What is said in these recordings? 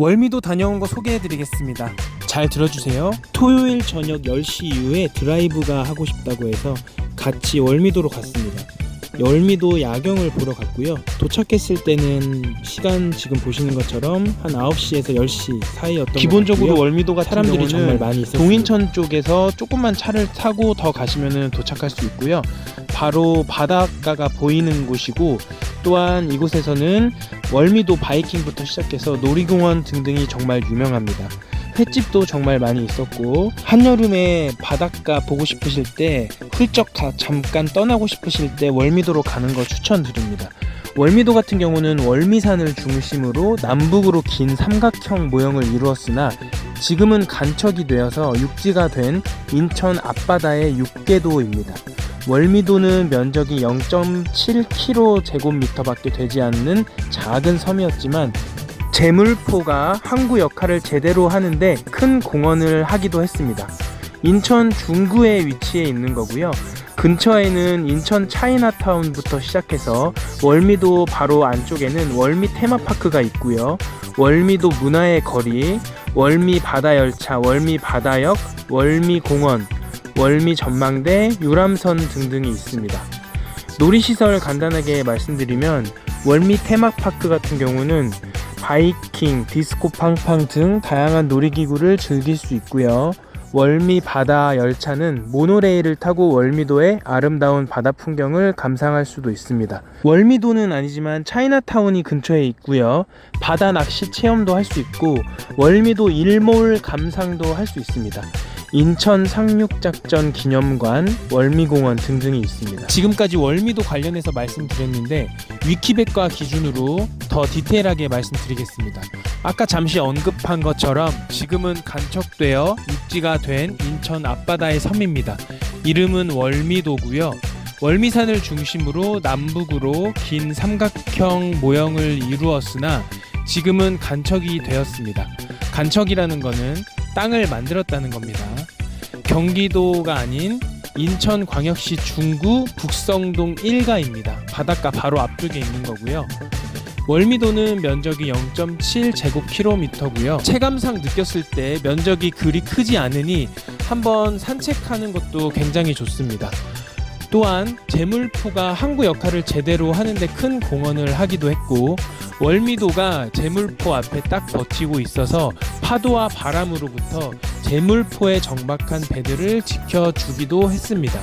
월미도 다녀온 거 소개해드리겠습니다. 잘 들어주세요. 토요일 저녁 10시 이후에 드라이브가 하고 싶다고 해서 같이 월미도로 갔습니다. 월미도 야경을 보러 갔고요. 도착했을 때는 시간 지금 보시는 것처럼 한 9시에서 10시 사이였던 기본적으로. 월미도 같은 사람들이 정말 많이 있었어요. 동인천 쪽에서 조금만 차를 타고 더 가시면 도착할 수 있고요. 바로 바닷가가 보이는 곳이고 또한 이곳에서는 월미도 바이킹부터 시작해서 놀이공원 등등이 정말 유명합니다. 횟집도 정말 많이 있었고 한여름에 바닷가 보고 싶으실 때 훌쩍 가, 잠깐 떠나고 싶으실 때 월미도로 가는 걸 추천드립니다. 월미도 같은 경우는 월미산을 중심으로 남북으로 긴 삼각형 모형을 이루었으나 지금은 간척이 되어서 육지가 된 인천 앞바다의 육계도입니다. 월미도는 면적이 0.7km제곱미터밖에 되지 않는 작은 섬이었지만 제물포가 항구 역할을 제대로 하는데 큰 공헌을 하기도 했습니다. 인천 중구에 위치해 있는 거고요. 근처에는 인천 차이나타운부터 시작해서 월미도 바로 안쪽에는 월미 테마파크가 있고요. 월미도 문화의 거리, 월미 바다 열차, 월미 바다역, 월미 공원, 월미 전망대, 유람선 등등이 있습니다. 놀이시설 간단하게 말씀드리면 월미 테마파크 같은 경우는 바이킹, 디스코 팡팡 등 다양한 놀이기구를 즐길 수 있고요. 월미 바다 열차는 모노레일을 타고 월미도의 아름다운 바다 풍경을 감상할 수도 있습니다. 월미도는 아니지만 차이나타운이 근처에 있고요. 바다 낚시 체험도 할 수 있고 월미도 일몰 감상도 할 수 있습니다. 인천 상륙작전 기념관, 월미공원 등등이 있습니다. 지금까지 월미도 관련해서 말씀드렸는데 위키백과 기준으로 더 디테일하게 말씀드리겠습니다. 아까 잠시 언급한 것처럼 지금은 간척되어 육지가 된 인천 앞바다의 섬입니다. 이름은 월미도고요. 월미산을 중심으로 남북으로 긴 삼각형 모형을 이루었으나 지금은 간척이 되었습니다. 간척이라는 것은 땅을 만들었다는 겁니다. 경기도가 아닌 인천광역시 중구 북성동 1가입니다. 바닷가 바로 앞쪽에 있는 거고요. 월미도는 면적이 0.7제곱킬로미터고요. 체감상 느꼈을 때 면적이 그리 크지 않으니 한번 산책하는 것도 굉장히 좋습니다. 또한 제물포가 항구 역할을 제대로 하는데 큰 공헌을 하기도 했고 월미도가 제물포 앞에 딱 버티고 있어서 파도와 바람으로부터 제물포에 정박한 배들을 지켜주기도 했습니다.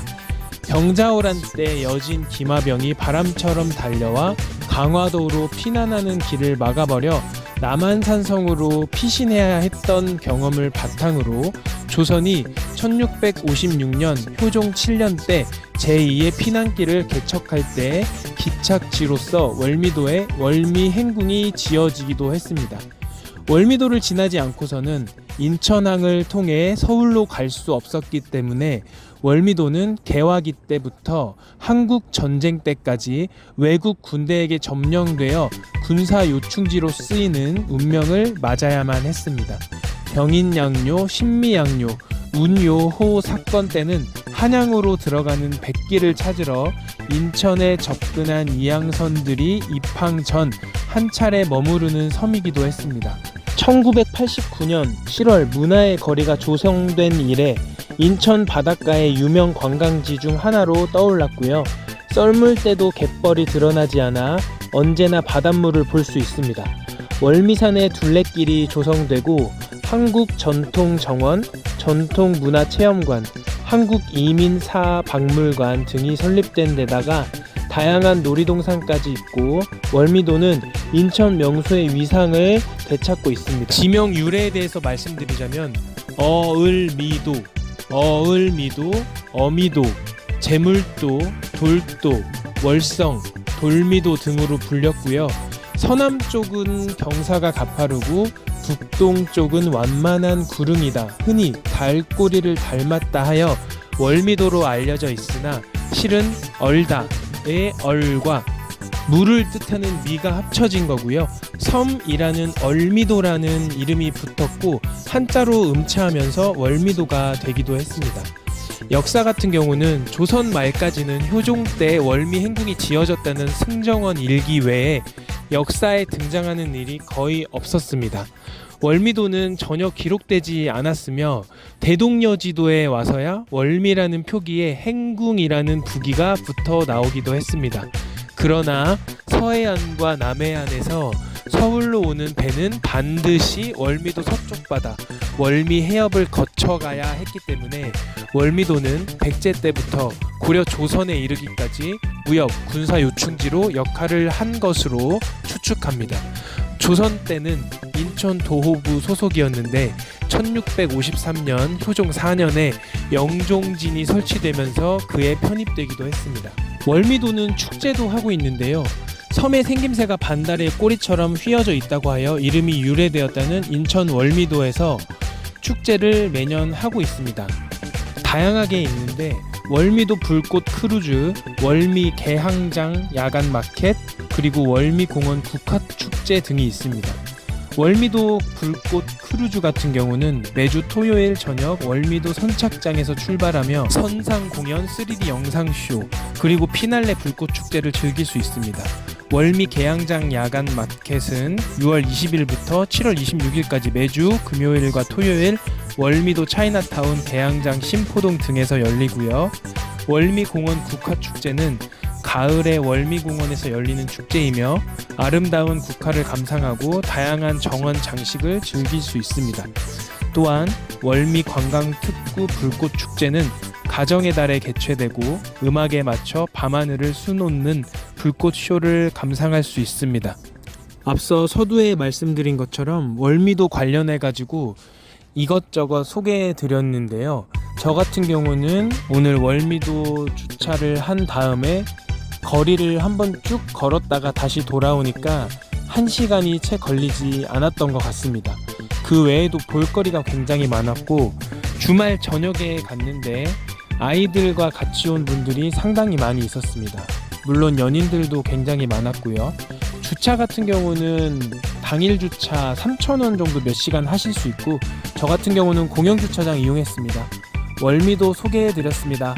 병자호란 때 여진 기마병이 바람처럼 달려와 강화도로 피난하는 길을 막아버려 남한산성으로 피신해야 했던 경험을 바탕으로 조선이 1656년 효종 7년 때 제2의 피난길을 개척할 때 기착지로서 월미도에 월미 행궁이 지어지기도 했습니다. 월미도를 지나지 않고서는 인천항을 통해 서울로 갈 수 없었기 때문에 월미도는 개화기 때부터 한국 전쟁 때까지 외국 군대에게 점령되어 군사 요충지로 쓰이는 운명을 맞아야만 했습니다. 병인양요, 신미양요, 운요호 사건 때는 한양으로 들어가는 백기를 찾으러 인천에 접근한 이양선들이 입항 전 한 차례 머무르는 섬이기도 했습니다. 1989년 7월 문화의 거리가 조성된 이래 인천 바닷가의 유명 관광지 중 하나로 떠올랐고요. 썰물 때도 갯벌이 드러나지 않아 언제나 바닷물을 볼 수 있습니다. 월미산의 둘레길이 조성되고 한국 전통 정원, 전통 문화 체험관, 한국 이민사 박물관 등이 설립된 데다가 다양한 놀이동산까지 있고 월미도는 인천 명소의 위상을 되찾고 있습니다. 지명 유래에 대해서 말씀드리자면 어을미도, 어을미도, 어미도, 제물도, 돌도, 월성, 돌미도 등으로 불렸고요. 서남 쪽은 경사가 가파르고 북동 쪽은 완만한 구릉이다. 흔히 달꼬리를 닮았다 하여 월미도로 알려져 있으나 실은 얼다의 얼과 물을 뜻하는 미가 합쳐진 거고요. 섬이라는 얼미도라는 이름이 붙었고 한자로 음치하면서 월미도가 되기도 했습니다. 역사 같은 경우는 조선 말까지는 효종 때 월미 행궁이 지어졌다는 승정원 일기 외에 역사에 등장하는 일이 거의 없었습니다. 월미도는 전혀 기록되지 않았으며 대동여 지도에 와서야 월미라는 표기에 행궁이라는 부기가 붙어 나오기도 했습니다. 그러나 서해안과 남해안에서 서울로 오는 배는 반드시 월미도 서쪽 바다 월미 해협을 거쳐가야 했기 때문에 월미도는 백제 때부터 고려 조선에 이르기까지 무역 군사 요충지로 역할을 한 것으로 추측합니다. 조선 때는 인천 도호부 소속이었는데 1653년 효종 4년에 영종진이 설치되면서 그에 편입되기도 했습니다. 월미도는 축제도 하고 있는데요. 섬의 생김새가 반달의 꼬리처럼 휘어져 있다고 하여 이름이 유래되었다는 인천 월미도에서 축제를 매년 하고 있습니다. 다양하게 있는데 월미도 불꽃 크루즈, 월미 개항장 야간 마켓, 그리고 월미 공원 국화 축제 등이 있습니다. 월미도 불꽃 크루즈 같은 경우는 매주 토요일 저녁 월미도 선착장에서 출발하며 선상 공연 3D 영상쇼 그리고 피날레 불꽃 축제를 즐길 수 있습니다. 월미 개항장 야간 마켓은 6월 20일부터 7월 26일까지 매주 금요일과 토요일 월미도 차이나타운 개항장 신포동 등에서 열리고요. 월미공원 국화축제는 가을에 월미공원에서 열리는 축제이며 아름다운 국화를 감상하고 다양한 정원 장식을 즐길 수 있습니다. 또한 월미 관광 특구 불꽃 축제는 가정의 달에 개최되고 음악에 맞춰 밤하늘을 수놓는 불꽃 쇼를 감상할 수 있습니다. 앞서 서두에 말씀드린 것처럼 월미도 관련해 가지고 이것저것 소개해 드렸는데요. 저 같은 경우는 오늘 월미도 주차를 한 다음에 거리를 한번 쭉 걸었다가 다시 돌아오니까 한 시간이 채 걸리지 않았던 것 같습니다. 그 외에도 볼거리가 굉장히 많았고 주말 저녁에 갔는데 아이들과 같이 온 분들이 상당히 많이 있었습니다. 물론 연인들도 굉장히 많았고요. 주차 같은 경우는 당일 주차 3,000원 정도 몇 시간 하실 수 있고 저 같은 경우는 공영 주차장 이용했습니다. 월미도 소개해 드렸습니다.